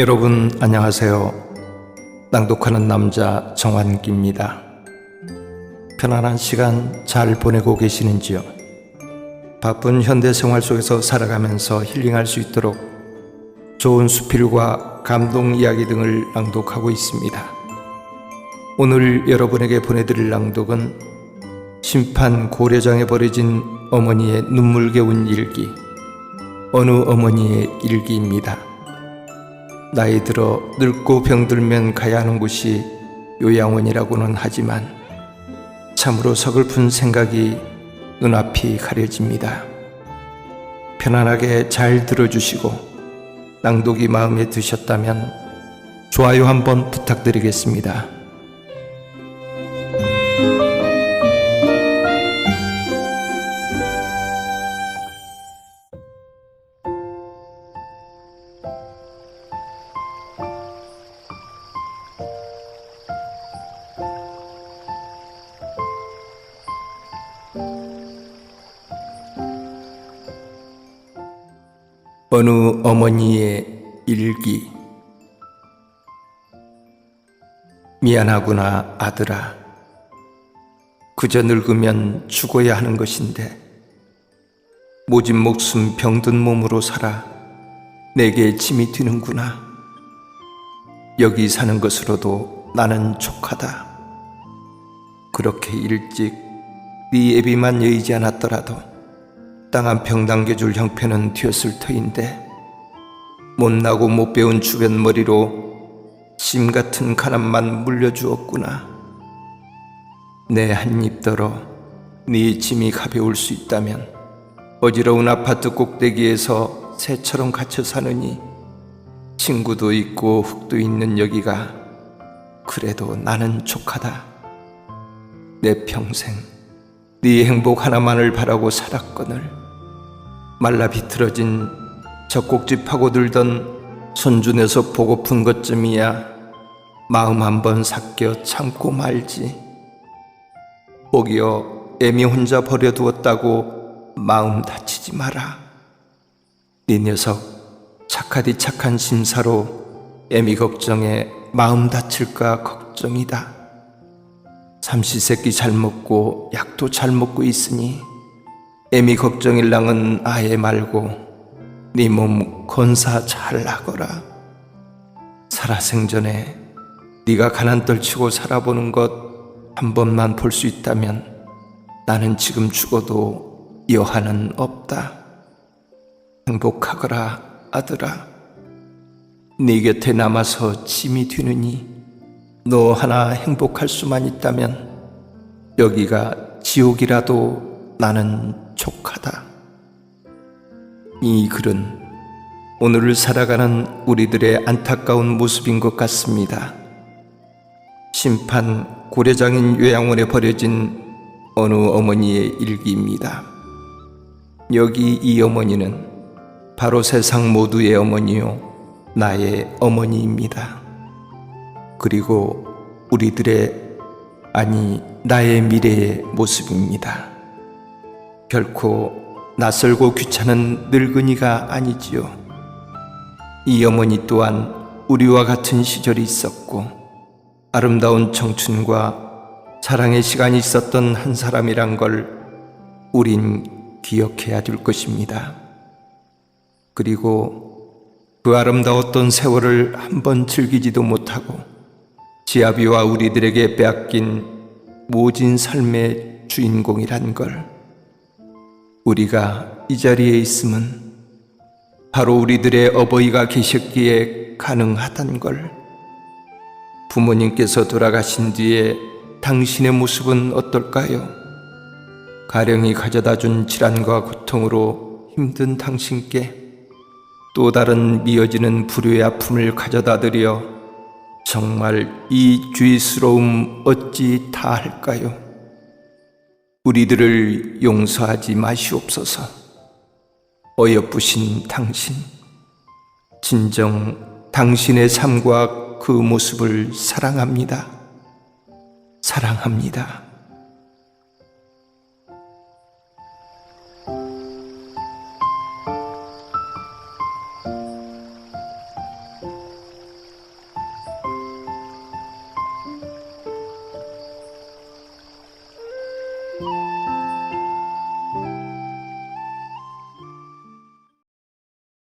여러분 안녕하세요. 낭독하는 남자 정환기입니다. 편안한 시간 잘 보내고 계시는지요? 바쁜 현대 생활 속에서 살아가면서 힐링할 수 있도록 좋은 수필과 감동 이야기 등을 낭독하고 있습니다. 오늘 여러분에게 보내드릴 낭독은 심판 고려장에 버려진 어머니의 눈물겨운 일기, 어느 어머니의 일기입니다. 나이 들어 늙고 병들면 가야 하는 곳이 요양원이라고는 하지만 참으로 서글픈 생각이 눈앞이 가려집니다. 편안하게 잘 들어주시고 낭독이 마음에 드셨다면 좋아요 한번 부탁드리겠습니다. 어느 어머니의 일기. 미안하구나 아들아. 그저 늙으면 죽어야 하는 것인데. 모진 목숨 병든 몸으로 살아 내게 짐이 되는구나. 여기 사는 것으로도 나는 족하다. 그렇게 일찍 네 애비만 여의지 않았더라도 땅 한 평 남겨줄 형편은 되었을 터인데 못나고 못 배운 주변 머리로 심 같은 가난만 물려주었구나. 내 한 입더러 네 짐이 가벼울 수 있다면 어지러운 아파트 꼭대기에서 새처럼 갇혀 사느니 친구도 있고 흙도 있는 여기가 그래도 나는 족하다. 내 평생 네 행복 하나만을 바라고 살았거늘 말라 비틀어진 젖꼭지 파고들던 손준에서 보고픈 것쯤이야 마음 한번 삭겨 참고 말지. 오기여 애미 혼자 버려두었다고 마음 다치지 마라. 네 녀석 착하디 착한 심사로 애미 걱정에 마음 다칠까 걱정이다. 삼시세끼 잘 먹고 약도 잘 먹고 있으니 애미 걱정일랑은 아예 말고 네 몸 건사 잘 나거라. 살아생전에 네가 가난 떨치고 살아보는 것 한 번만 볼 수 있다면 나는 지금 죽어도 여한은 없다. 행복하거라 아들아. 네 곁에 남아서 짐이 되느니 너 하나 행복할 수만 있다면 여기가 지옥이라도 나는 족하다. 이 글은 오늘을 살아가는 우리들의 안타까운 모습인 것 같습니다. 심판 고려장인 요양원에 버려진 어느 어머니의 일기입니다. 여기 이 어머니는 바로 세상 모두의 어머니요, 나의 어머니입니다. 그리고 우리들의 아니 나의 미래의 모습입니다. 결코 낯설고 귀찮은 늙은이가 아니지요. 이 어머니 또한 우리와 같은 시절이 있었고 아름다운 청춘과 사랑의 시간이 있었던 한 사람이란 걸 우린 기억해야 될 것입니다. 그리고 그 아름다웠던 세월을 한 번 즐기지도 못하고 지아비와 우리들에게 빼앗긴 모진 삶의 주인공이란 걸 우리가 이 자리에 있음은 바로 우리들의 어버이가 계셨기에 가능하단 걸 부모님께서 돌아가신 뒤에 당신의 모습은 어떨까요? 가령이 가져다 준 질환과 고통으로 힘든 당신께 또 다른 미어지는 불효의 아픔을 가져다 드려 정말 이 죄스러움 어찌 다 할까요? 우리들을 용서하지 마시옵소서. 어여쁘신 당신, 진정 당신의 삶과 그 모습을 사랑합니다. 사랑합니다.